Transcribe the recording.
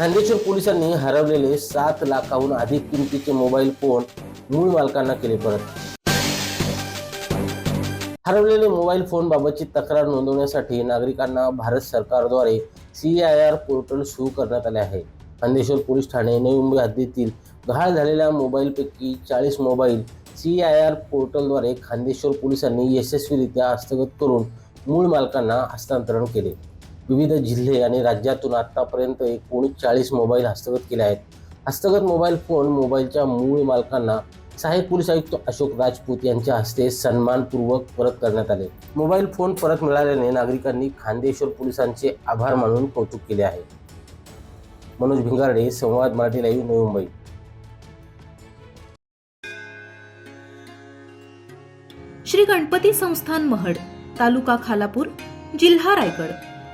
खांदेश्वर पोलिसांनी हरवलेले सात लाखाहून अधिक किमतीचे मोबाईल फोन मूळ मालकांना केले परत. हरवलेले मोबाईल फोन बाबतची तक्रार नोंदवण्यासाठी नागरिकांना भारत सरकारद्वारे सी आय आर पोर्टल सुरू करण्यात आले आहे. खांदेश्वर पोलीस ठाणे नवी मुंबई हद्दीतील गहाळ झालेल्या मोबाईलपैकी चाळीस मोबाईल सी आय आर पोर्टलद्वारे खांदेश्वर पोलिसांनी यशस्वीरित्या हस्तगत करून मूळ मालकांना हस्तांतरण केले. विविध जिल्हे आणि राज्यातून आत्तापर्यंत एकोणीस चाळीस मोबाईल हस्तगत केले आहेत. हस्तगत मोबाईल फोन मोबाईलच्या मूळ मालकांना सहाय्यक पोलीस आयुक्त अशोक राजपूत यांच्या हस्ते सन्मानपूर्वक परत करण्यात आले. मोबाईल फोन परत मिळाल्याने नागरिकांनी खांदेश्वर पोलिसांचे आभार मानून कौतुक केले आहे. मनोज भिंगारडे संवाद मराठी लाईव्ह नवी मुंबई. श्री गणपती संस्थान महड तालुका खालापूर जिल्हा रायगड.